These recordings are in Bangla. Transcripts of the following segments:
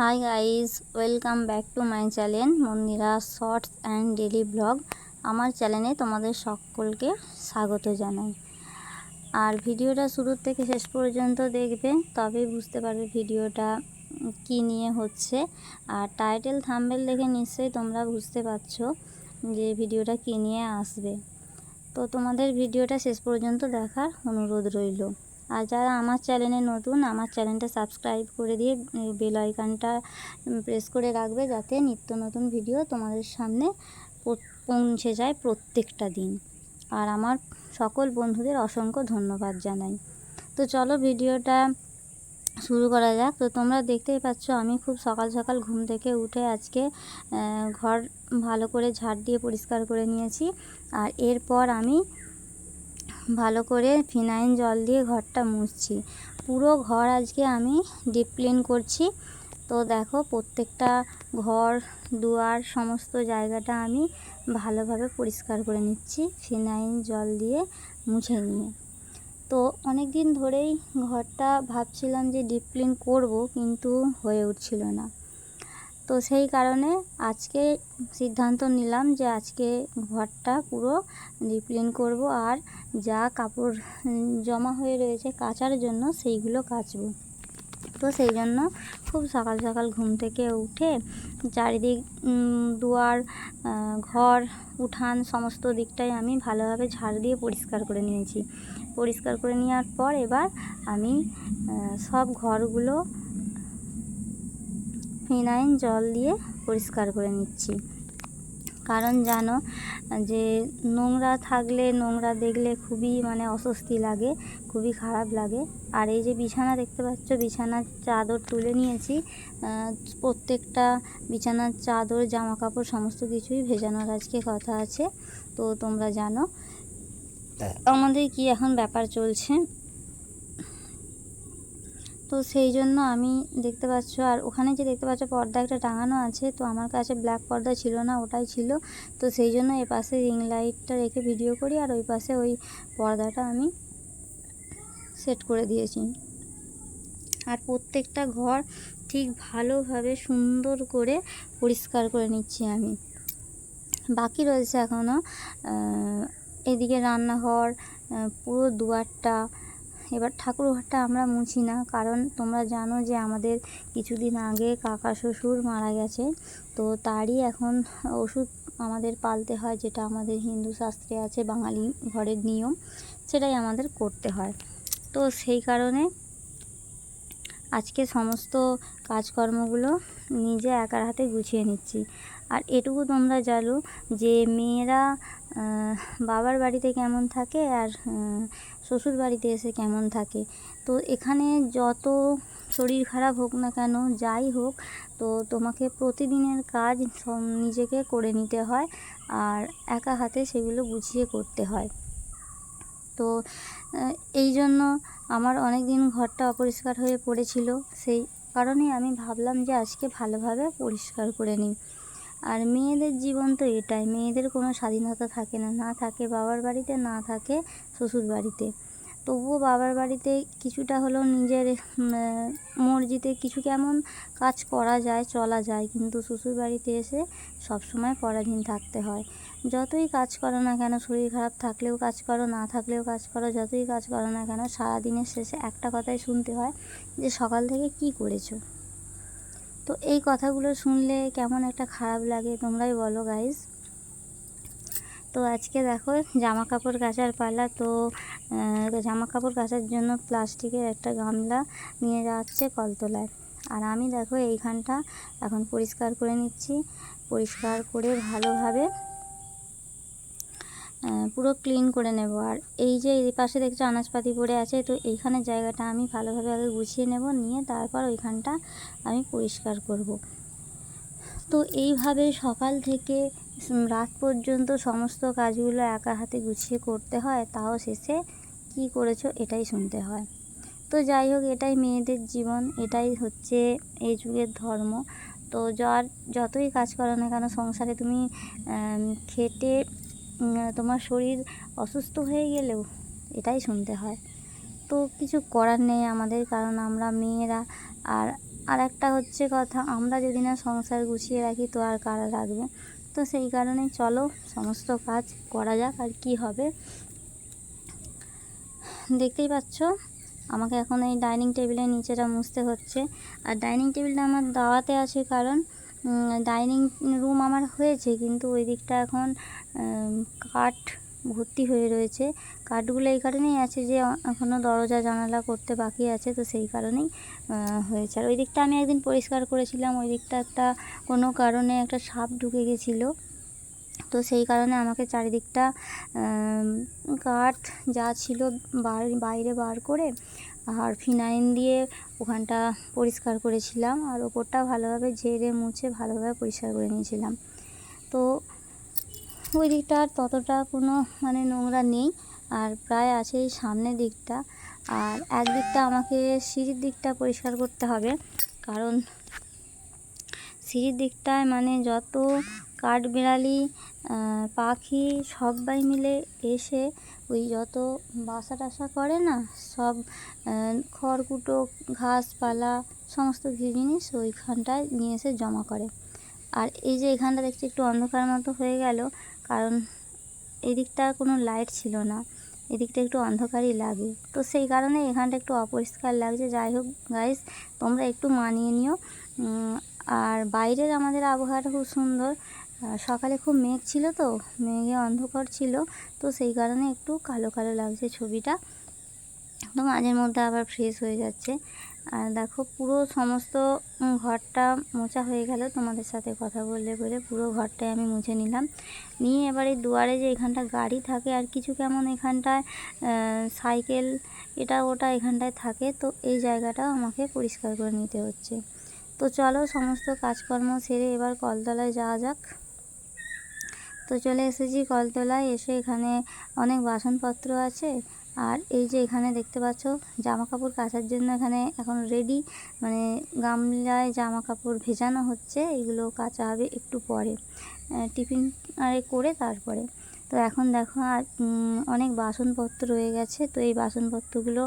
Hi guys welcome back to my channel Mandira shorts and daily vlog আমার চ্যানেলে তোমাদের সকলকে স্বাগত জানাই। আর ভিডিওটা শুরুর থেকে শেষ পর্যন্ত দেখবে, তবেই বুঝতে পারবে ভিডিওটা কি নিয়ে হচ্ছে। আর টাইটেল থাম্বেল দেখে নিশ্চয়ই তোমরা বুঝতে পারছ যে ভিডিওটা কি নিয়ে আসবে। তো তোমাদের ভিডিওটা শেষ পর্যন্ত দেখার অনুরোধ রইল। আর যারা আমার চ্যানেলে নতুন, আমার চ্যানেলটা সাবস্ক্রাইব করে দিয়ে বেল আইকনটা প্রেস করে রাখবে যাতে নিত্য নতুন ভিডিও তোমাদের সামনে পৌঁছে যায় প্রত্যেকটা দিন। আর আমার সকল বন্ধুদের অসংখ্য ধন্যবাদ জানাই। তো চলো ভিডিওটা শুরু করা যাক। তো তোমরা দেখতেই পাচ্ছ, আমি খুব সকাল সকাল ঘুম থেকে উঠে আজকে ঘর ভালো করে ঝাড় দিয়ে পরিষ্কার করে নিয়েছি। আর এরপর আমি ভালো করে ফিনাইল জল দিয়ে ঘরটা মুছছি। পুরো ঘর আজকে আমি ডিপ ক্লিন করছি। তো দেখো প্রত্যেকটা ঘর, দুয়ার, সমস্ত জায়গাটা আমি ভালোভাবে পরিষ্কার করে নিচ্ছি ফিনাইল জল দিয়ে মুছে নিয়ে। তো অনেক দিন ধরেই ঘরটা ভাবছিলাম যে ডিপ ক্লিন করব কিন্তু হয়ে উঠছিল না। তো সেই কারণে আজকে সিদ্ধান্ত নিলাম যে আজকে ঘরটা পুরো রিপ্লেন করব আর যা কাপড় জমা হয়ে রয়েছে কাচার জন্য সেইগুলো কাচবো। তো সেই জন্য খুব সকাল সকাল ঘুম থেকে উঠে চারিদিক দুয়ার ঘর, উঠান সমস্ত দিকটাই আমি ভালোভাবে ঝাড় দিয়ে পরিষ্কার করে নিয়েছি। পরিষ্কার করে নেওয়ার পর এবার আমি সব ঘরগুলো ফিনাইল জল দিয়ে পরিষ্কার করে নিচ্ছি। কারণ জানো যে নোংরা থাকলে নোংরা দেখলে খুবই মানে অস্বস্তি লাগে খুবই খারাপ লাগে। আর এই যে বিছানা দেখতে পাচ্ছ বিছানার চাদর তুলে নিয়েছি। প্রত্যেকটা বিছানার চাদর জামা কাপড় সমস্ত কিছুই ভেজানোর আজকে কথা আছে। তো তোমরা জানো। আমাদের কি এখন ব্যাপার চলছে? তো সেই জন্য আমি দেখতে পাচ্ছ, আর ওখানে যে দেখতে পাচ্ছ পর্দা একটা টাঙানো আছে, তো আমার কাছে ব্ল্যাক পর্দা ছিল না, ওটাই ছিল। তো সেই জন্য এ পাশে রিং লাইটটা রেখে ভিডিও করি, আর ওই পাশে ওই পর্দাটা আমি সেট করে দিয়েছি। আর প্রত্যেকটা ঘর ঠিক ভালোভাবে সুন্দর করে পরিষ্কার করে নিচ্ছি আমি। বাকি রয়েছে এখনও এদিকে রান্নাঘর পুরো দুয়ারটা এবার ঠাকুর ঘরটা আমরা মুছি না। কারণ তোমরা জানো যে আমাদের কিছুদিন আগে কাকা শ্বশুর মারা গেছে। তো তারই এখন ওষুধ আমাদের পালতে হয়, যেটা আমাদের হিন্দু শাস্ত্রে আছে, বাঙালি ঘরের নিয়ম, সেটাই আমাদের করতে হয়। তো সেই কারণে আজকে সমস্ত কাজকর্মগুলো নিজে একার হাতে গুছিয়ে নিচ্ছি। আর এটুকু তোমরা জানো যে মেয়েরা বাবার বাড়িতে কেমন থাকে আর শ্বশুর বাড়িতে এসে কেমন থাকে? তো এখানে যত শরীর খারাপ হোক না কেন, যাই হোক, তো তোমাকে প্রতিদিনের কাজ নিজেকে করে নিতে হয় আর একা হাতে সেগুলো গুছিয়ে করতে হয়। তো এই জন্য আমার অনেক দিন ঘরটা অপরিষ্কার হয়ে পড়েছিল। সেই কারণে আমি ভাবলাম যে আজকে ভালোভাবে পরিষ্কার করে নিই। আর মেয়েদের জীবন তো এটাই, মেয়েদের কোনো স্বাধীনতা থাকে না না থাকে বাবার বাড়িতে, না থাকে শ্বশুর বাড়িতে। তবুও বাবার বাড়িতে কিছুটা হলেও নিজের মর্জিতে কিছু কেমন কাজ করা যায়, চলা যায়, কিন্তু শ্বশুর বাড়িতে এসে সবসময় পরাধীন থাকতে হয়। যতই কাজ করো না কেন, শরীর খারাপ থাকলেও কাজ করো, না থাকলেও কাজ করো, যতই কাজ করো না কেন, সারাদিনের শেষে একটা কথাই শুনতে হয় যে সকাল থেকে কি করেছ? তো এই কথাগুলো শুনলে কেমন একটা খারাপ লাগে তোমরাই বলো গাইজ তো আজকে দেখো জামা কাপড় কাচার পালা তো জামা কাপড় কাচার জন্য প্লাস্টিকের একটা গামলা নিয়ে যাচ্ছে কলতলায়। আর আমি দেখো এইখানটা এখন পরিষ্কার করে নিচ্ছি, পরিষ্কার করে ভালোভাবে পুরো ক্লিন করে নেব। আর এই যে এই পাশে দেখছ আনাজপাতি পড়ে আছে, তো এইখানের জায়গাটা আমি ভালোভাবে আগে গুছিয়ে নেব, নিয়ে তারপর ওইখানটা আমি পরিষ্কার করব। তো এইভাবে সকাল থেকে রাত পর্যন্ত সমস্ত কাজগুলো একা হাতে গুছিয়ে করতে হয়, তাও শেষে কি করেছ এটাই শুনতে হয়। তো যাই হোক, এটাই মেয়েদের জীবন, এটাই হচ্ছে এই যুগের ধর্ম। তো যার যতই কাজ করো না কেন, সংসারে তুমি খেটে তোমার শরীর অসুস্থ হয়ে গেলেও এটাই শুনতে হয়। তো কিছু করার নেই আমাদের, কারণ আমরা মেয়েরা। আর আর একটা হচ্ছে কথা, আমরা যদি না সংসার গুছিয়ে রাখি তো আর কারা রাখবে? তো সেই কারণে চলো, সমস্ত কাজ করা যাক আর কি হবে। দেখতেই পাচ্ছ, আমাকে এখন এই ডাইনিং টেবিলের নিচেটা মুছতে হচ্ছে। আর ডাইনিং টেবিলটা আমার দাওয়াতে আছে কারণ ডাইনিং রুম আমার হয়েছে, কিন্তু ওই দিকটা এখন কাঠ ভর্তি হয়ে রয়েছে। কাঠগুলো এই কারণেই আছে যে এখনও দরজা জানালা করতে বাকি আছে, তো সেই কারণেই হয়েছে। আর ওই দিকটা আমি একদিন পরিষ্কার করেছিলাম, ওই দিকটা একটা কোনো কারণে একটা সাপ ঢুকে গেছিল। তো সেই কারণে আমাকে চারিদিকটা কাঠ যা ছিল বাইরে বার করে, আর ফিনাইল দিয়ে ওখানটা পরিষ্কার করেছিলাম আর ওপরটা ভালোভাবে ঝেড়ে মুছে ভালোভাবে পরিষ্কার করে নিয়েছিলাম। তো ওই দিকটা আর ততটা কোনো মানে নোংরা নেই আর প্রায় আছে এই সামনের দিকটা। আর একদিকটা আমাকে সিঁড়ির দিকটা পরিষ্কার করতে হবে কারণ সিঁড়ির দিকটায় মানে যত কাঠবিড়ালি পাখি সবাই মিলে এসে ওই যত বাসা টাসা করে না, সব খড়কুটো, ঘাসপালা, সমস্ত কিছু জিনিস ওইখানটায় নিয়ে এসে জমা করে। আর এই যে এখানটা দেখছি একটু অন্ধকার মতো হয়ে গেল, কারণ এদিকটা কোনো লাইট ছিল না, এদিকটা একটু অন্ধকারই লাগে। তো সেই কারণে এখানটা একটু অপরিষ্কার লাগছে। যাই হোক গাইস তোমরা একটু মানিয়ে নিও। আর বাইরের আমাদের আবহাওয়াটা খুব সুন্দর। সকালে খুব মেঘ ছিল তো, মেঘে অন্ধকার ছিল, তো সেই কারণে একটু কালো কালো লাগছে ছবিটা। তো মাঝের মধ্যে আবার ফ্রেশ হয়ে যাচ্ছে। আর দেখো পুরো সমস্ত ঘরটা মোছা হয়ে গেল, তোমাদের সাথে কথা বললে বলে পুরো ঘরটাই আমি মুছে নিলাম। নিয়ে এবার এই দুয়ারে যে এখানটা গাড়ি থাকে আর কিছু কেমন এখানটায় সাইকেল এটা ওটা এখানটায় থাকে, তো এই জায়গাটাও আমাকে পরিষ্কার করে নিতে হচ্ছে। তো চলো সমস্ত কাজকর্ম সেরে এবার কলতলায় যাওয়া যাক। তো চলে এসেছি কলতলায়, এসে এখানে অনেক বাসনপত্র আছে। আর এই যে এখানে দেখতে পাচ্ছ জামা কাপড় কাচার জন্য এখানে এখন রেডি মানে গামলায় জামা কাপড় ভেজানো হচ্ছে, এগুলো কাচা হবে একটু পরে। টিফিন আরে করে তারপরে। তো এখন দেখো আর অনেক বাসনপত্র রয়ে গেছে। তো এই বাসনপত্রগুলো,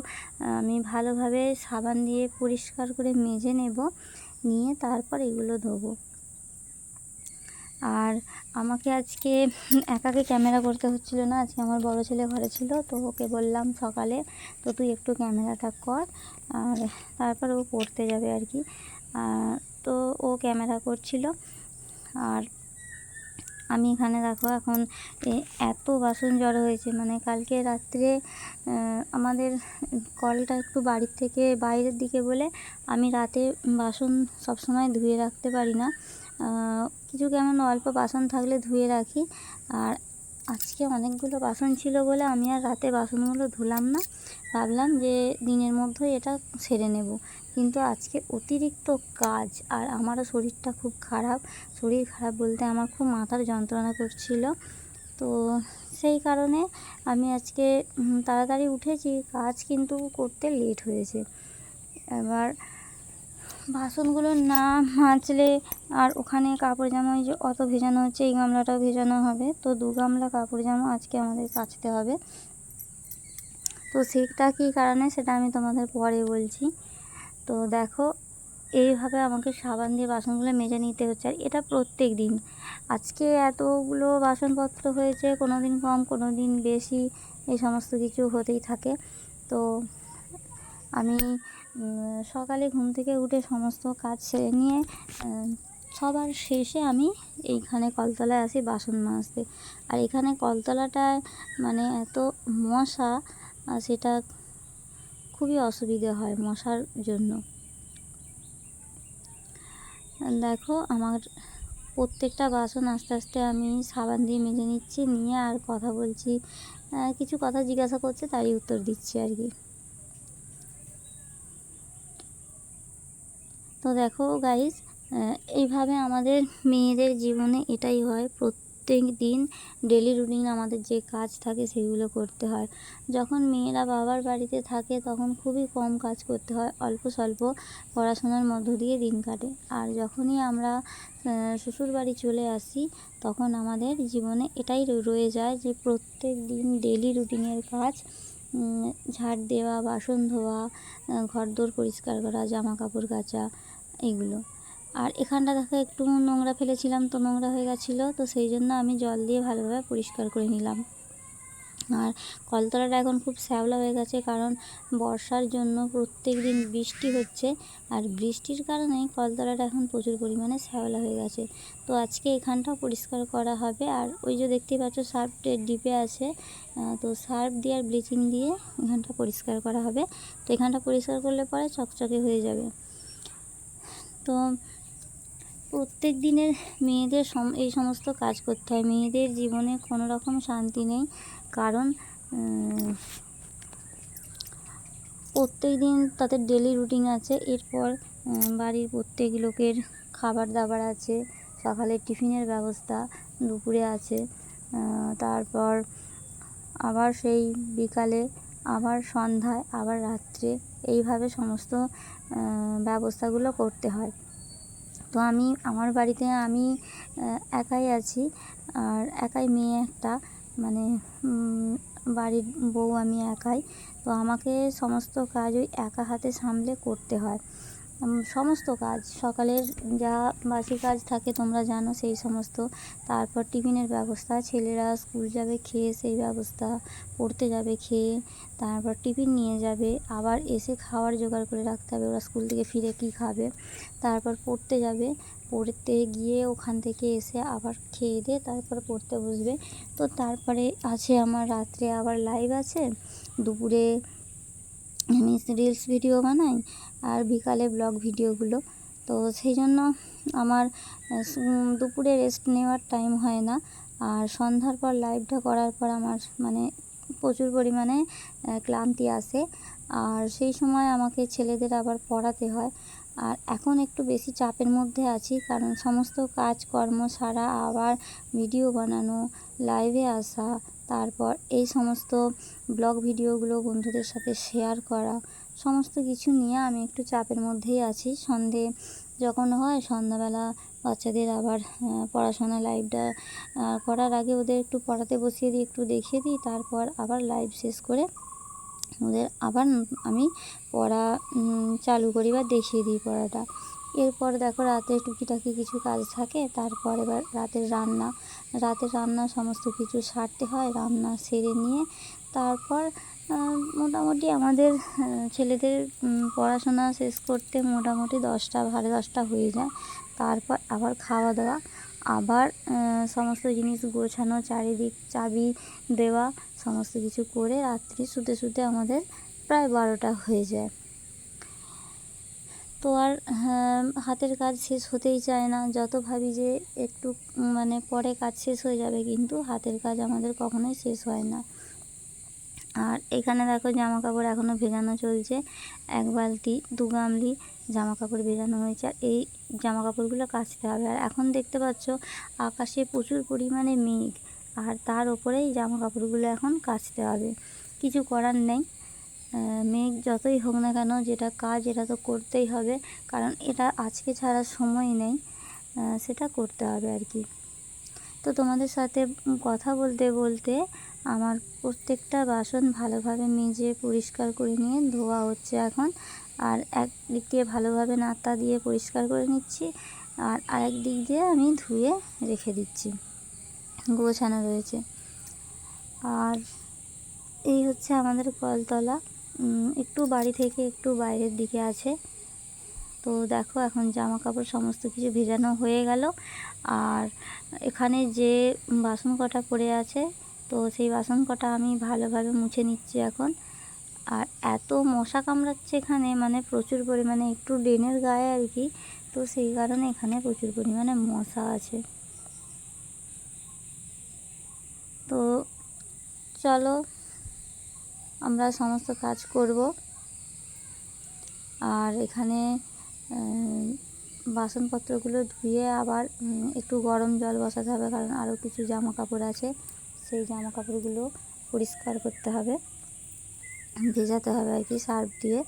আমি ভালোভাবে সাবান দিয়ে পরিষ্কার করে মেজে নেব। নিয়ে তারপর এগুলো ধোবো। আর আমাকে আজকে একাকে ক্যামেরা করতে হচ্ছিল না, আজকে আমার বড় ছেলে ঘরে ছিল, তো ওকে বললাম সকালে, তো তুই একটু ক্যামেরাটা কর। আর তারপর ও পড়তে যাবে আর কি। তো ও ক্যামেরা করছিল। আর আমি এখানে দেখো এখন এত বাসন জড়ো হয়েছে। মানে কালকে রাত্রে আমাদের কলটা একটু বাড়ির থেকে বাইরের দিকে বলে আমি রাতে বাসন সবসময় ধুয়ে রাখতে পারি না। কিছু কেমন অল্প বাসন থাকলে ধুয়ে রাখি। আর আজকে অনেকগুলো বাসন ছিল বলে আমি আর রাতে বাসনগুলো ধুলাম না। ভাবলাম যে দিনের মধ্যেই এটা সেরে নেব। কিন্তু আজকে অতিরিক্ত কাজ আর আমারও শরীরটা খুব খারাপ। শরীর খারাপ বলতে আমার খুব মাথার যন্ত্রণা করছিল। তো সেই কারণে আমি আজকে তাড়াতাড়ি উঠেছি। কাজ কিন্তু করতে লেট হয়েছে। এবার বাসনগুলো না মাজলে আর ওখানে কাপড় জামা যে অত ভেজানো হচ্ছে, এই গামলাটাও ভেজানো হবে। তো দু গামলা কাপড় জামা আজকে আমাদের কাচতে হবে। তো সেটা কী কারণে সেটা আমি তোমাদের পরে বলছি। তো দেখো, এইভাবে আমাকে সাবান দিয়ে বাসনগুলো মেজে নিতে হচ্ছে। আর এটা প্রত্যেক দিন। আজকে এতগুলো বাসনপত্র হয়েছে কোনো দিন কম কোনো দিন বেশি, এই সমস্ত কিছু হতেই থাকে। তো আমি সকালে ঘুম থেকে উঠে সমস্ত কাজ সেরে নিয়ে সবার শেষে আমি এইখানে কলতলায় আসি বাসন মাজতে। আর এখানে কলতলাটায় মানে এত মশা সেটা খুবই অসুবিধে হয় মশার জন্য। দেখো, আমার প্রত্যেকটা বাসন আস্তে আস্তে আমি সাবান দিয়ে মেজে নিচ্ছি, নিয়ে আর কথা বলছি কিছু কথা জিজ্ঞাসা করছে, তারই উত্তর দিচ্ছি আর কি। দেখো গাইস এইভাবে আমাদের মেয়েদের জীবনে এটাই হয়। প্রত্যেক দিন ডেলি রুটিন আমাদের যে কাজ থাকে সেগুলো করতে হয়। যখন মেয়েরা বাবার বাড়িতে থাকে তখন খুবই কম কাজ করতে হয়। অল্প স্বল্প পড়াশোনার মধ্য দিয়ে দিন কাটে। আর যখনই আমরা শ্বশুর বাড়ি চলে আসি তখন আমাদের জীবনে এটাই রয়ে যায় যে প্রত্যেক দিন ডেলি রুটিনের কাজ ঝাড় দেওয়া, বাসন ধোয়া ঘর দোর পরিষ্কার করা জামা কাপড় কাচা এইগুলো। আর এখানটা দেখো, একটু নোংরা ফেলেছিলাম তো নোংরা হয়ে গেছিল, তো সেই জন্য আমি জল দিয়ে ভালোভাবে পরিষ্কার করে নিলাম। আর কলতলাটা এখন খুব শ্যাওলা হয়ে গেছে, কারণ বর্ষার জন্য প্রত্যেক দিন বৃষ্টি হচ্ছে, আর বৃষ্টির কারণেই কলতলাটা এখন প্রচুর পরিমাণে শ্যাওলা হয়ে গেছে। তো আজকে এখানটাও পরিষ্কার করা হবে, আর ওই যে দেখতেই পাচ্ছ, সার্ফের ডিপে আছে তো সার্ফ দিয়ে আর ব্লিচিং দিয়ে এখানটা পরিষ্কার করা হবে। তো এখানটা পরিষ্কার করলে পরে চকচকে হয়ে যাবে। তো প্রত্যেক দিনের মেয়েদের এই সমস্ত কাজ করতে হয়। মেয়েদের জীবনে কোনো রকম শান্তি নেই। কারণ প্রত্যেক দিন তাদের ডেলি রুটিন আছে। এরপর বাড়ির প্রত্যেক লোকের খাবার দাবার আছে। সকালে টিফিনের ব্যবস্থা দুপুরে আছে। তারপর আবার সেই বিকালে, আবার সন্ধ্যায়, আবার রাত্রে। এইভাবে সমস্ত ব্যবস্থাগুলো করতে হয়। তো আমি, আমার বাড়িতে আমি একাই আছি। আর একাই মেয়ে একটা মানে বাড়ির বউ আমি একাই। তো আমাকে সমস্ত কাজ ওই একা হাতে সামলে করতে হয়। সমস্ত কাজ, সকালের যা বাসি কাজ থাকে তোমরা জানো সেই সমস্ত। তারপর টিফিনের ব্যবস্থা, ছেলেরা স্কুল যাবে, খেয়ে সেই ব্যবস্থা, পড়তে যাবে, খেয়ে তারপর টিফিন নিয়ে যাবে, আবার এসে খাওয়ার জোগাড় করে রাখতে হবে, ওরা স্কুল থেকে ফিরে কী খাবে। তারপর পড়তে যাবে, পড়তে গিয়ে ওখান থেকে এসে আবার খেয়ে দিয়ে তারপর পড়তে বসবে। তো তারপরে আছে আমার রাত্রে আবার লাইভ আছে, দুপুরে আমি রিলস ভিডিও বানাই আর বিকালে ব্লগ ভিডিওগুলো। তো সেই জন্য আমার দুপুরে রেস্ট নেওয়ার টাইম হয় না। আর সন্ধ্যার পর লাইভটা করার পর আমার মানে প্রচুর পরিমাণে ক্লান্তি আসে আর সেই সময় আমাকে ছেলেদের আবার পড়াতে হয়। আর এখন একটু বেশি চাপের মধ্যে আছি কারণ সমস্ত কাজকর্ম সারা আবার ভিডিও বানানো লাইভে আসা তারপর এই সমস্ত ব্লগ ভিডিওগুলো বন্ধুদের সাথে শেয়ার করা, সমস্ত কিছু নিয়ে আমি একটু চাপের মধ্যেই আছি। সন্ধে যখন হয়, সন্ধ্যাবেলা বাচ্চাদের আবার পড়াশোনা লাইভটা করার আগে ওদের একটু পড়াতে বসিয়ে দিই, একটু দেখিয়ে দিই, তারপর আবার লাইভ শেষ করে ওদের আবার আমি পড়া চালু করি বা দেখিয়ে দিই পড়াটা। এরপর দেখো রাতে টুকিটাকি কিছু কাজ থাকে, তারপর এবার রাতের রান্না। রাতের রান্না সমস্ত কিছু সারতে হয়, রান্না সেরে নিয়ে তারপর মোটামুটি আমাদের ছেলেদের পড়াশোনা শেষ করতে মোটামুটি দশটা, সাড়ে দশটা হয়ে যায়। তারপর আবার খাওয়া দাওয়া, আবার সমস্ত জিনিস গোছানো, চারিদিক চাবি দেওয়া, সমস্ত কিছু করে রাত্রি শুতে শুতে আমাদের প্রায় বারোটা হয়ে যায়। তো আর হ্যাঁ, হাতের কাজ শেষ হতেই চায় না। যত ভাবি যে একটু মানে পরে কাজ শেষ হয়ে যাবে কিন্তু হাতের কাজ আমাদের কখনোই শেষ হয় না। আর এখানে দেখো জামা কাপড় এখনও ভেজানো চলছে। এক বালতি দু গামলি জামা কাপড় ভেজানো হয়েছে। আর এই জামা কাপড়গুলো কাচতে হবে। আর এখন দেখতে পাচ্ছ আকাশে প্রচুর পরিমাণে মেঘ। আর তার ওপরেই জামা কাপড়গুলো এখন কাচতে হবে। কিছু করার নেই। মেঘ যতই হোক না কেন যেটা কাজ এটা তো করতেই হবে, কারণ এটা আজকে ছাড়া সময় নেই সেটা করতে হবে আর কি। তো তোমাদের সাথে কথা বলতে বলতে আমার প্রত্যেকটা বাসন ভালোভাবে মেজে পরিষ্কার করে নিয়ে ধোয়া হচ্ছে এখন, আর এক দিক দিয়ে ভালোভাবে নাতা দিয়ে পরিষ্কার করে নিচ্ছি, আর আরেক দিক দিয়ে আমি ধুয়ে রেখে দিচ্ছি, গোছানো রয়েছে। আর এই হচ্ছে আমাদের কলতলা। একটু বাড়ি থেকে একটু বাইরের দিকে আছে। তো দেখো এখন জামা কাপড় সমস্ত কিছু ভেজানো হয়ে গেল। আর এখানে যে বাসন কটা পড়ে আছে, তো সেই বাসন কটা আমি ভালোভাবে মুছে নিচ্ছি এখন। আর এত মশা কামড়াচ্ছে এখানে মানে প্রচুর পরিমাণে, একটু ড্রেনের গায়ে আর কি। তো সেই কারণে এখানে প্রচুর পরিমাণে মশা আছে। তো চলো আমরা সমস্ত কাজ করব। আর এখানে বাসনপত্রগুলো ধুয়ে আবার একটু গরম জল বসাতে হবে, কারণ আরও কিছু জামা কাপড় আছে। সেই জামা কাপড়গুলো পরিষ্কার করতে হবে, ভেজাতে হবে আর কি, সার্ফ দিয়ে।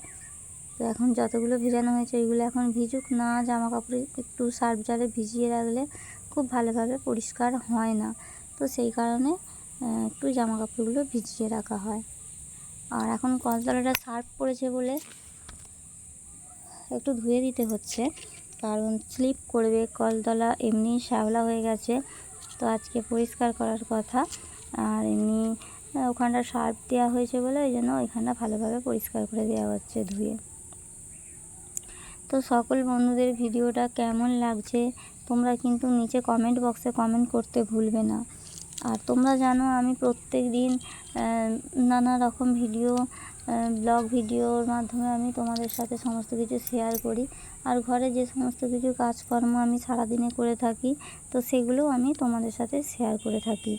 তো এখন যতগুলো ভেজানো হয়েছে, ওইগুলো এখন ভিজুক না জামা কাপড় একটু সার্ফ জলে ভিজিয়ে রাখলে খুব ভালোভাবে পরিষ্কার হয় না। তো সেই কারণে একটু জামা কাপড়গুলো ভিজিয়ে রাখা হয়। আর এখন কলতলাটা সার্ফ পড়েছে বলে একটু ধুয়ে দিতে হচ্ছে। কারণ স্লিপ করবে, কলতলা এমনি শ্যাওলা হয়ে গেছে। তো আজকে পরিষ্কার করার কথা। আর এমনি ওখানটা সার্ফ দেওয়া হয়েছে বলে ওই জন্য ওইখানটা ভালোভাবে পরিষ্কার করে দেওয়া হচ্ছে ধুয়ে। তো সকল বন্ধুদের ভিডিওটা কেমন লাগছে তোমরা কিন্তু নিচে কমেন্ট বক্সে কমেন্ট করতে ভুলবে না। আর তোমরা জানো আমি প্রত্যেক দিন নানা রকম ভিডিও ব্লগ ভিডিওর মাধ্যমে আমি তোমাদের সাথে সমস্ত কিছু শেয়ার করি। আর ঘরে যে সমস্ত কিছু কাজকর্ম আমি সারাদিনে করে থাকি, তো সেগুলোও আমি তোমাদের সাথে শেয়ার করে থাকি।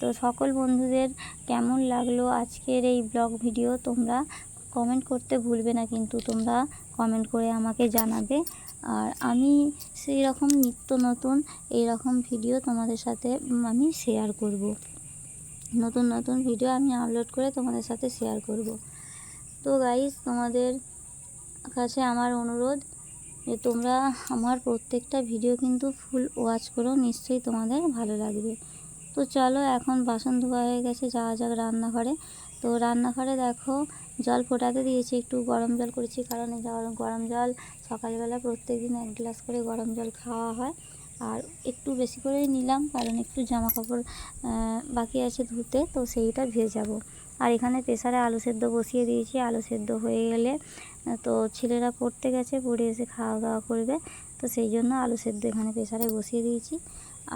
তো সকল বন্ধুদের কেমন লাগল আজকের এই ব্লগ ভিডিও, তোমরা কমেন্ট করতে ভুলবে না, কিন্তু তোমরা কমেন্ট করে আমাকে জানাবে। আর আমি সেই রকম নিত্য নতুন এই রকম ভিডিও তোমাদের সাথে আমি শেয়ার করব। নতুন নতুন ভিডিও আমি আপলোড করে তোমাদের সাথে শেয়ার করব। তো গাইস তোমাদের কাছে আমার অনুরোধ যে তোমরা আমার প্রত্যেকটা ভিডিও কিন্তু ফুল ওয়াচ করো, নিশ্চয়ই তোমাদের ভালো লাগবে। তো চলো এখন বাসন ধোয়া হয়ে গেছে, যাওয়া যাক রান্নাঘরে। তো রান্নাঘরে দেখো জল ফোটাতে দিয়েছি, একটু গরম জল করেছি, কারণ এই গরম জল সকালবেলা প্রত্যেক দিন এক গ্লাস করে গরম জল খাওয়া হয়। আর একটু বেশি করেই নিলাম, কারণ একটু জামা কাপড় বাকি আছে ধুতে, তো সেইটা ভেজাবো। আর এখানে প্রেসারে আলু সেদ্ধ বসিয়ে দিয়েছি, আলু সেদ্ধ হয়ে গেলে, তো ছেলেরা পড়তে গেছে, পড়ে এসে খাওয়া দাওয়া করবে, তো সেই জন্য আলু সেদ্ধ এখানে প্রেসারে বসিয়ে দিয়েছি।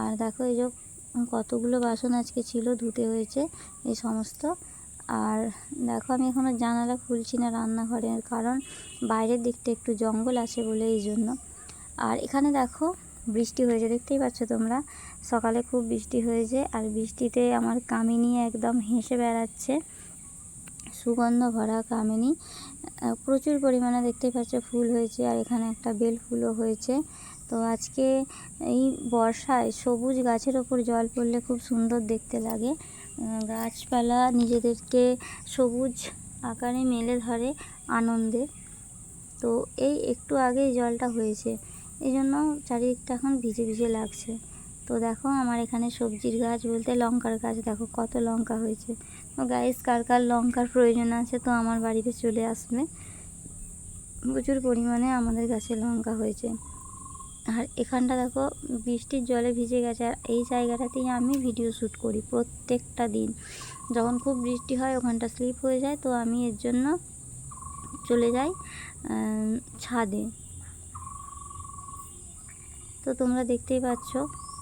আর দেখো এই যে কতগুলো বাসন আজকে ছিল, ধুতে হয়েছে, এই সমস্ত। আর দেখো আমি এখনও জানালা খুলছি না রান্নাঘরের, কারণ বাইরের দিকটা একটু জঙ্গল আছে বলে এই জন্য। আর এখানে দেখো বৃষ্টি হয়েছে, দেখতেই পাচ্ছ তোমরা? সকালে খুব বৃষ্টি হয়েছে আর বৃষ্টিতে আমার কামিনী একদম হেসে বেড়াচ্ছে। সুগন্ধ ভরা কামিনী। প্রচুর পরিমাণে দেখতেই পাচ্ছ ফুল হয়েছে আর এখানে একটা বেল ফুলও হয়েছে। তো আজকে এই বর্ষায় সবুজ গাছের ওপর জল পড়লে খুব সুন্দর দেখতে লাগে। গাছপালা নিজেদেরকে সবুজ আকারে মেলে ধরে আনন্দে। তো এই একটু আগেই জলটা হয়েছে এই জন্য চারিদিকটা এখন ভিজে ভিজে লাগছে। তো দেখো আমার এখানে সবজির গাছ বলতে লঙ্কার গাছ, দেখো কত লঙ্কা হয়েছে। তো গাইস কার কার লঙ্কার প্রয়োজন আছে তো আমার বাড়িতে চলে আসবে। প্রচুর পরিমাণে আমাদের গাছে লঙ্কা হয়েছে। আর এখানটা দেখো, বৃষ্টির জলে ভিজে গেছে আর এই জায়গাটাতেই আমি ভিডিও শ্যুট করি প্রত্যেকটা দিন। যখন খুব বৃষ্টি হয়, ওখানটা স্লিপ হয়ে যায়, তো আমি এর জন্য চলে যাই ছাদে। তো তোমরা দেখতেই পাচ্ছ,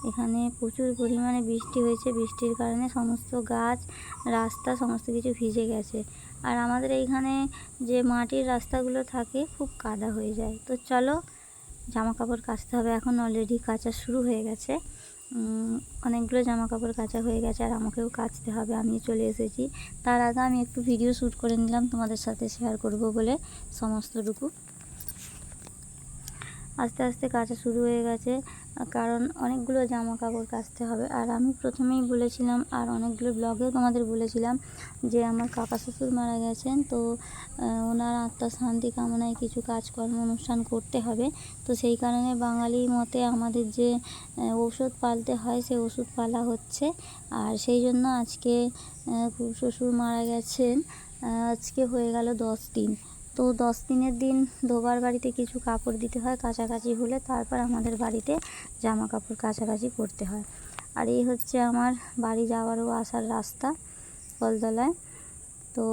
এখানে প্রচুর পরিমাণে বৃষ্টি হয়েছে। বৃষ্টির কারণে সমস্ত গাছ, রাস্তা, সমস্ত কিছু ভিজে গেছে। আর আমাদের এইখানে যে মাটির রাস্তাগুলো থাকে, খুব কাদা হয়ে যায়। তো চলো জামা কাপড় কাচতে হবে। এখন অলরেডি কাচা শুরু হয়ে গেছে। অনেকগুলো জামা কাপড় কাচা হয়ে গেছে আর আমাকেও কাচতে হবে আমি চলে এসেছি। তার আগে আমি একটু ভিডিও শ্যুট করে নিলাম, তোমাদের সাথে শেয়ার করব বলে সমস্তটুকু। আস্তে আস্তে কাচা শুরু হয়ে গেছে। কারণ অনেকগুলো জামা কাপড় কাচতে হবে। আর আমি প্রথমেই বলেছিলাম, আর অনেকগুলো ব্লগেও তোমাদের বলেছিলাম যে আমার কাকা শ্বশুর মারা গেছেন, তো ওনার আত্মার শান্তি কামনায় কিছু কাজকর্ম অনুষ্ঠান করতে হবে। তো সেই কারণে বাঙালি মতে আমাদের যে ওষুধ পালতে হয় সেই ওষুধ পালা হচ্ছে। আর সেই জন্য আজকে শ্বশুর মারা গেছেন আজকে হয়ে গেল দশ দিন। তো দশ দিনের দিন ধোবার বাড়িতে কিছু কাপড় দিতে হয় কাছাকাছি হলে তারপর আমাদের বাড়িতে জামা কাপড় কাছাকাছি করতে হয়। আর এই হচ্ছে আমার বাড়ি যাওয়ার ও আসার রাস্তা কলতলায়। তো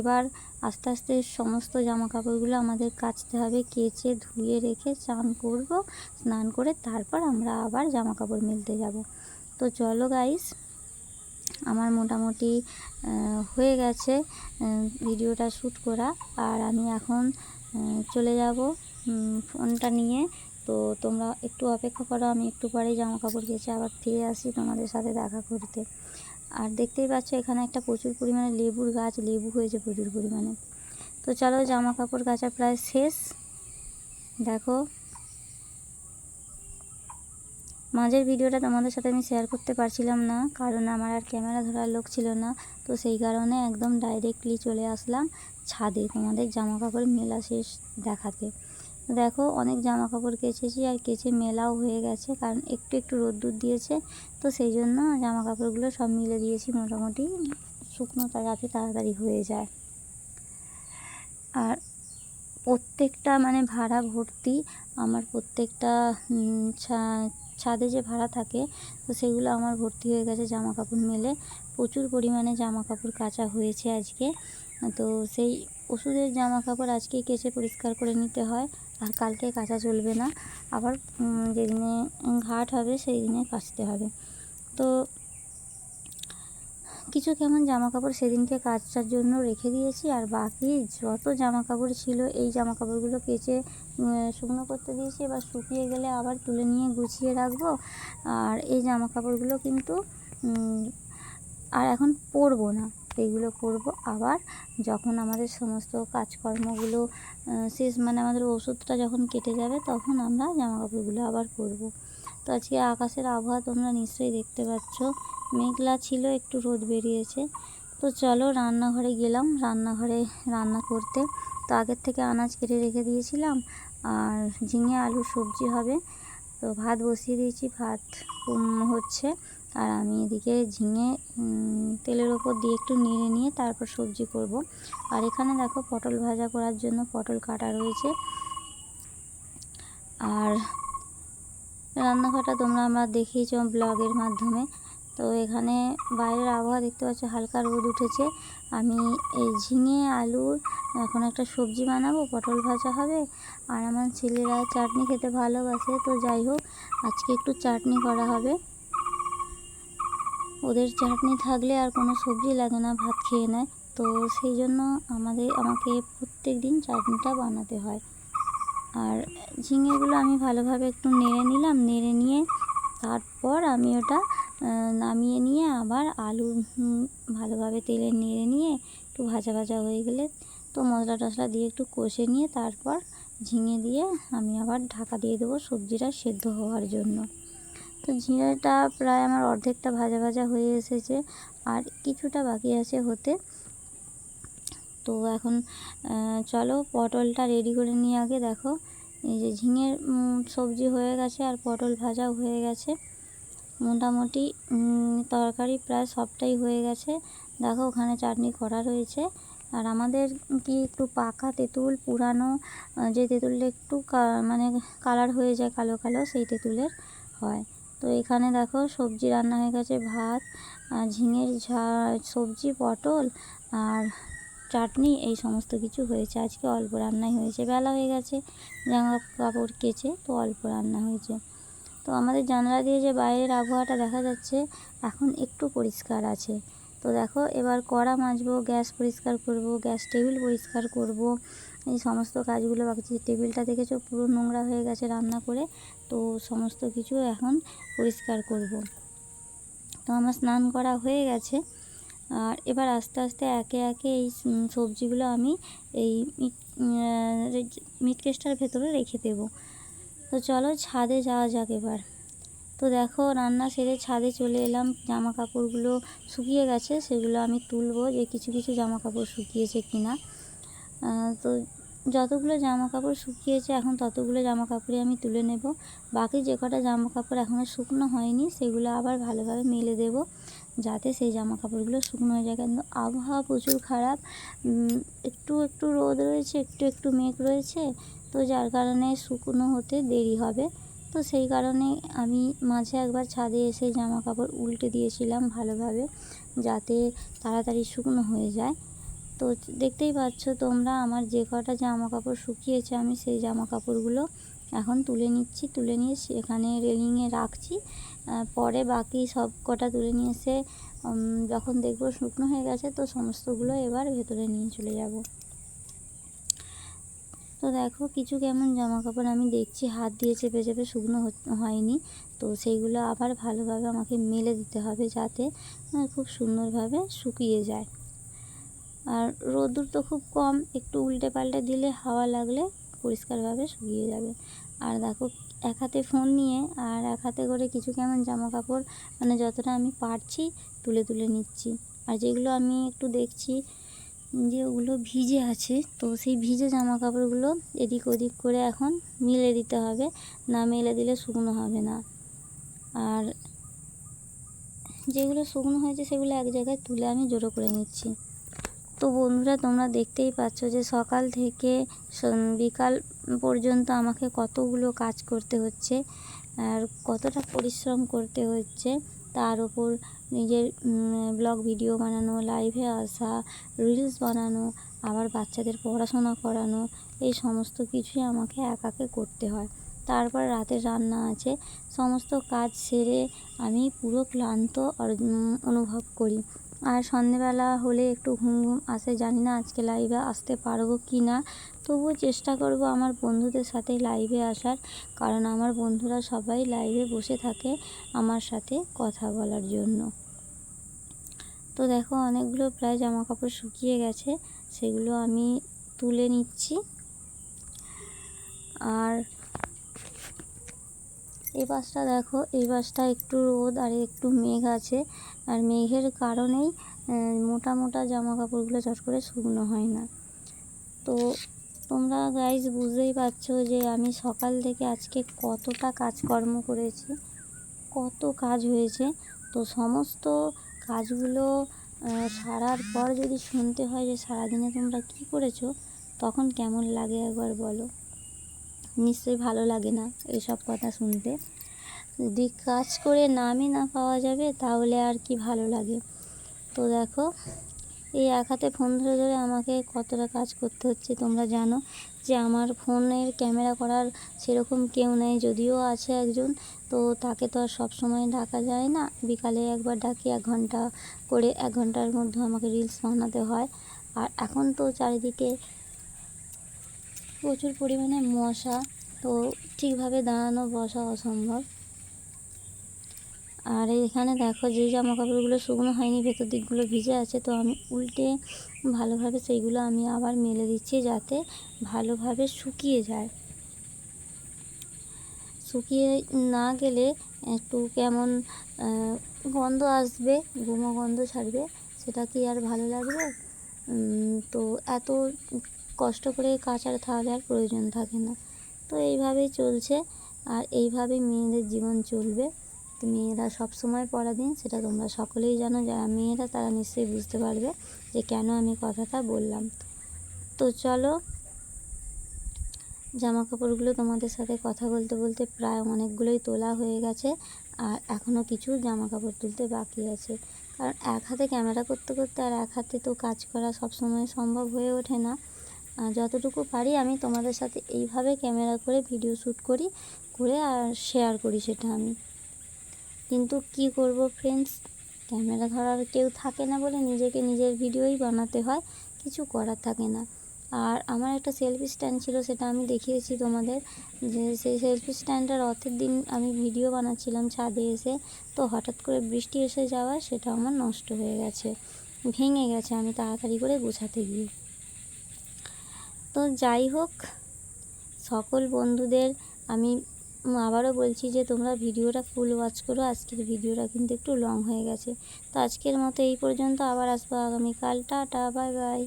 এবার আস্তে আস্তে সমস্ত জামা কাপড়গুলো আমাদের কাচতে হবে, কেচে, ধুয়ে রেখে স্নান করব, স্নান করে তারপর আমরা আবার জামা কাপড় মেলতে যাব। তো চলো গাইস আমার মোটামুটি হয়ে গেছে ভিডিওটা শ্যুট করা। আর আমি এখন চলে যাব ফোনটা নিয়ে। তো তোমরা একটু অপেক্ষা করো, আমি একটু পরেই জামা কাপড় কেচে আবার ফিরে আসি তোমাদের সাথে দেখা করতে। আর দেখতেই পাচ্ছ, এখানে একটা প্রচুর পরিমাণে লেবুর গাছ, লেবু হয়েছে প্রচুর পরিমাণে। তো চলো জামা কাপড় কাচা প্রায় শেষ। দেখো মাঝের ভিডিওটা তোমাদের সাথে আমি শেয়ার করতে পারছিলাম না, কারণ আমার আর ক্যামেরা ধরার লোক ছিল না। তো সেই কারণে একদম ডাইরেক্টলি চলে আসলাম ছাদে তোমাদের জামা কাপড় মেলা শেষ দেখাতে। দেখো অনেক জামা কাপড় কেচেছি আর কেচে মেলাও হয়ে গেছে, কারণ একটু একটু রোদ্দুর দিয়েছে। তো সেই জন্য জামা কাপড়গুলো সব মিলে দিয়েছি মোটামুটি শুকনোটা যাতে তাড়াতাড়ি হয়ে যায়। আর প্রত্যেকটা মানে ভাড়া ভর্তি, আমার প্রত্যেকটা ছাদে যে ভাড়া থাকে, তো সেগুলো আমার ভর্তি হয়ে গেছে জামা কাপড় মেলে। প্রচুর পরিমাণে জামা কাপড় কাচা হয়েছে আজকে। তো সেই ওষুধের জামা কাপড় আজকে কেচে পরিষ্কার করে নিতে হয়, আর কালকে কাচা চলবে না। আবার যেদিনে ঘাট হবে সেই দিনে কাচতে হবে। তো কিছু কেমন জামা কাপড় সেদিনকে কাচার জন্য রেখে দিয়েছি, আর বাকি যত জামা কাপড় ছিল এই জামা কাপড়গুলো কেচে শুকনো করতে দিয়েছি, এবার শুকিয়ে গেলে আবার তুলে নিয়ে গুছিয়ে রাখব। আর এই জামা কাপড়গুলো কিন্তু আর এখন পরবো না, এইগুলো পরবো। আবার যখন আমাদের সমস্ত কাজকর্মগুলো শেষ মানে আমাদের ওষুধটা যখন কেটে যাবে, তখন আমরা জামা কাপড়গুলো আবার পরবো। তো আজকে আকাশের আবহাওয়া তোমরা নিশ্চয়ই দেখতে পাচ্ছ। মেঘলা ছিল, একটু রোদ বেরিয়েছে। তো চলো রান্নাঘরে গেলাম। রান্নাঘরে রান্না করতে তো আগের থেকে আনাজ কেটে রেখে দিয়েছিলাম। আর ঝিঙে, আলু, সবজি হবে। তো ভাত বসিয়ে দিয়েছি। ভাত হচ্ছে। আর আমি এদিকে ঝিঙে তেলের ওপর দিয়ে একটু নেড়ে নিয়ে তারপর সবজি করব। আর এখানে দেখো পটল ভাজা করার জন্য পটল কাটা রয়েছে। আর রান্নাঘরটা তোমরা আমরা দেখিয়েছ ব্লগের মাধ্যমে। তো এখানে বাইরের আবহাওয়া দেখতে পাচ্ছ, হালকা রোদ উঠেছে। আমি এই ঝিঙে আলুর এখন একটা সবজি বানাবো, পটল ভাজা হবে। আর আমার ছেলেরা চাটনি খেতে ভালোবাসে, তো যাই হোক, আজকে একটু চাটনি করা হবে। ওদের চাটনি থাকলে আর কোনো সবজি লাগে না, ভাত খেয়ে নেয়। তো সেই জন্য আমাদের, আমাকে প্রত্যেক দিন চাটনিটা বানাতে হয়। আর ঝিঙেগুলো আমি ভালোভাবে একটু নেড়ে নিলাম, নেড়ে নিয়ে তারপর আমি ওটা নামিয়ে নিয়ে আবার আলু ভালোভাবে তেলে নেড়ে নিয়ে একটু ভাজা ভাজা হয়ে গেলে তো মশলা টশলা দিয়ে একটু কষে নিয়ে তারপর ঝিঙে দিয়ে আমি আবার ঢাকা দিয়ে দেবো সবজিটা সেদ্ধ হওয়ার জন্য। তো ঝিঙেটা প্রায় আমার অর্ধেকটা ভাজা ভাজা হয়ে এসেছে আর কিছুটা বাকি আছে হতে। তো এখন চলো পটলটা রেডি করে নিয়ে আগে দেখো। এই যে ঝিঙের সবজি হয়ে গেছে আর পটল ভাজাও হয়ে গেছে। মোটামুটি তরকারি প্রায় সবটাই হয়ে গেছে। দেখো ওখানে চাটনি করা রয়েছে। আর আমাদের কি একটু পাকা তেঁতুল পুরানো যে তেঁতুলটা একটু মানে কালার হয়ে যায় কালো কালো, সেই তেঁতুলের হয়। তো এখানে দেখো সবজি রান্না হয়ে গেছে, ভাত আর ঝিঙের ঝা, সবজি, পটল আর চাটনি, এই সমস্ত কিছু হয়েছে। আজকে অল্প রান্নাই হয়েছে। বেলা হয়ে গেছে, জামা কাপড় কেচে তো অল্প রান্না হয়েছে। তো আমাদের জানলা দিয়ে যে বাইরের আবহাওয়াটা দেখা যাচ্ছে, এখন একটু পরিষ্কার আছে। তো দেখো, এবার কড়া মাজবো, গ্যাস পরিষ্কার করব, গ্যাস টেবিল পরিষ্কার করব, এই সমস্ত কাজগুলো বাকি। টেবিলটা দেখেছ, পুরো নোংরা হয়ে গেছে রান্না করে, তো সমস্ত কিছু এখন পরিষ্কার করব। তো আমার স্নান করা হয়ে গেছে, আর এবার আস্তে আস্তে একে একে এই সবজিগুলো আমি এই মিট মিট কেসটার ভেতরে রেখে দেবো। তো চলো ছাদে যাওয়া যাক এবার। তো দেখো রান্না সেরে ছাদে চলে এলাম। জামা কাপড়গুলো শুকিয়ে গেছে, সেগুলো আমি তুলবো যে কিছু কিছু জামা কাপড় শুকিয়েছে কিনা। তো যতগুলো জামা কাপড় শুকিয়েছে, এখন ততগুলো জামা কাপড়ই আমি তুলে নেব। বাকি যে কটা জামা কাপড় এখনও শুকনো হয়নি, সেগুলো আবার ভালোভাবে মেলে দেব, যাতে সেই জামা কাপড়গুলো শুকনো হয়ে যায়। কিন্তু আবহাওয়া প্রচুর খারাপ। একটু একটু রোদ রয়েছে, একটু একটু মেঘ রয়েছে তো যার কারণে শুকনো হতে দেরি হবে। তো সেই কারণে আমি মাঝে একবার ছাদে এসে জামা কাপড় উল্টে দিয়েছিলাম ভালোভাবে, যাতে তাড়াতাড়ি শুকনো হয়ে যায়। তো দেখতেই পাচ্ছ তোমরা, আমার যে কটা জামা কাপড় শুকিয়েছে আমি সেই জামা কাপড়গুলো এখন তুলে নিচ্ছি, তুলে নিয়ে সেখানে রেলিংয়ে রাখছি। পরে বাকি সব কটা তুলে নিয়ে এসে যখন দেখব শুকনো হয়ে গেছে তো সমস্তগুলো এবার ভেতরে নিয়ে চলে যাব। তো দেখো কিছু কেমন জামা কাপড় আমি দেখছি, হাত দিয়ে চেপে চেপে শুকনো হয়নি। তো সেইগুলো আবার ভালোভাবে আমাকে মেলে দিতে হবে যাতে খুব সুন্দরভাবে শুকিয়ে যায়। আর রোদ্দুর তো খুব কম, একটু উল্টে পাল্টে দিলে হাওয়া লাগলে পরিষ্কারভাবে শুকিয়ে যাবে। আর দেখো এক হাতে ফোন নিয়ে আর এক হাতে করে কিছু কেমন জামা কাপড় মানে যতটা আমি পারছি তুলে তুলে নিচ্ছি। আর যেগুলো আমি একটু দেখছি যে ওগুলো ভিজে আছে, তো সেই ভিজে জামা কাপড়গুলো এদিক ওদিক করে এখন মিলে দিতে হবে, না মেলে দিলে শুকনো হবে না। আর যেগুলো শুকনো হয়েছে সেগুলো এক জায়গায় তুলে আমি জড়ো করে নিচ্ছি। তো বন্ধুরা, তোমরা দেখতেই পাচ্ছ যে সকাল থেকে বিকাল পর্যন্ত আমাকে কতগুলো কাজ করতে হচ্ছে, আর কতটা পরিশ্রম করতে হচ্ছে, তার ওপর নিজের ব্লগ ভিডিও বানানো লাইভে আসা রিলস বানানো, আবার বাচ্চাদের পড়াশোনা করানো, এই সমস্ত কিছুই আমাকে একাকে করতে হয়। তারপর রাতের রান্না আছে, সমস্ত কাজ সেরে আমি পুরো ক্লান্ত অনুভব করি। আর সন্ধেবেলা হলে একটু ঘুম ঘুম আসে, জানি না আজকে লাইভে আসতে পারব কি না। তবুও চেষ্টা করব আমার বন্ধুদের সাথে লাইভে আসার, কারণ আমার বন্ধুরা সবাই লাইভে বসে থাকে আমার সাথে কথা বলার জন্য। তো দেখো অনেকগুলো প্রায় জামা কাপড় শুকিয়ে গেছে, সেগুলো আমি তুলে নিচ্ছি। আর এই পাশটা দেখো, এই পাশটা একটু রোদ আর একটু মেঘ আছে। আর মেঘের কারণেই মোটা মোটা জামা কাপড়গুলো চট করে শুকনো হয় না। তো তোমরা গাইজ বুঝতেই পারছ যে আমি সকাল থেকে আজকে কতটা কাজকর্ম করেছি, কত কাজ হয়েছে। তো সমস্ত কাজগুলো সারার পর যদি শুনতে হয় যে সারাদিনে তোমরা কী করেছ, তখন কেমন লাগে একবার বলো। নিশ্চয়ই ভালো লাগে না এইসব কথা শুনতে। যদি কাজ করে নামই না পাওয়া যাবে, তাহলে আর কি ভালো লাগে। তো দেখো, এই এক হাতে ফোন ধরে ধরে আমাকে কতটা কাজ করতে হচ্ছে তোমরা জানো? যে আমার ফোনের ক্যামেরা করার সেরকম কেউ নেই, যদিও আছে একজন তো তাকে তো আর সব সময় ডাকা যায় না। বিকালে একবার ডাকি এক ঘণ্টা করে, এক ঘণ্টার মধ্যে আমাকে রিলস বানাতে হয়। আর এখন তো চারিদিকে প্রচুর পরিমাণে মশা, তো ঠিকভাবে দাঁড়ানো বসা অসম্ভব। আর এখানে দেখো, যে জামা কাপড়গুলো শুকনো হয়নি, ভেতর দিকগুলো ভিজে আছে, তো আমি উল্টে ভালোভাবে সেইগুলো আমি আবার মেলে দিচ্ছি যাতে ভালোভাবে শুকিয়ে যায়। শুকিয়ে না গেলে একটু কেমন গন্ধ আসবে, গুমো গন্ধ ছাড়বে, সেটা কি আর ভালো লাগবে? তো এত কষ্ট করে কাচার তাহলে আর প্রয়োজন থাকে না। তো এইভাবেই চলছে, আর এইভাবেই মেয়েদের জীবন চলবে। তো মেয়েরা সব সময় পরাধীন সেটা তোমরা সকলেই জানো, যারা মেয়েরা তারা নিশ্চয়ই বুঝতে পারবে যে কেন আমি কথাটা বললাম। তো চলো জামা কাপড়গুলো তোমাদের সাথে কথা বলতে বলতে প্রায় অনেকগুলোই তোলা হয়ে গেছে আর এখনও কিছু জামা কাপড় তুলতে বাকি আছে। কারণ এক হাতে ক্যামেরা করতে করতে আর এক হাতে তো কাজ করা সব সময় সম্ভব হয়ে ওঠে না। যতটুকু পারি আমি তোমাদের সাথে এইভাবে ক্যামেরা করে ভিডিও শ্যুট করি, করে আর শেয়ার করি সেটা আমি। কিন্তু কি করব ফ্রেন্ডস ক্যামেরা ধরার কেউ থাকে না বলে নিজেকে নিজের ভিডিওই বানাতে হয়, কিছু করার থাকে না। আর আমার একটা সেলফি স্ট্যান্ড ছিল, সেটা আমি দেখিয়েছি তোমাদের। যে সেই সেলফি স্ট্যান্ডটার রথের দিন আমি ভিডিও বানাচ্ছিলাম ছাদে এসে। তো হঠাৎ করে বৃষ্টি এসে যাওয়ায় সেটা আমার নষ্ট হয়ে গেছে। ভেঙে গেছে আমি তাড়াতাড়ি করে গোছাতে গিয়ে। তো যাই হোক, সকল বন্ধুদের আমি আবারও বলছি যে, তোমরা ভিডিওটা ফুল ওয়াচ করো। আজকের ভিডিওটা কিন্তু একটু লং হয়ে গেছে। তো আজকের মতো এই পর্যন্ত আবার আসব আগামীকাল। Tata bye bye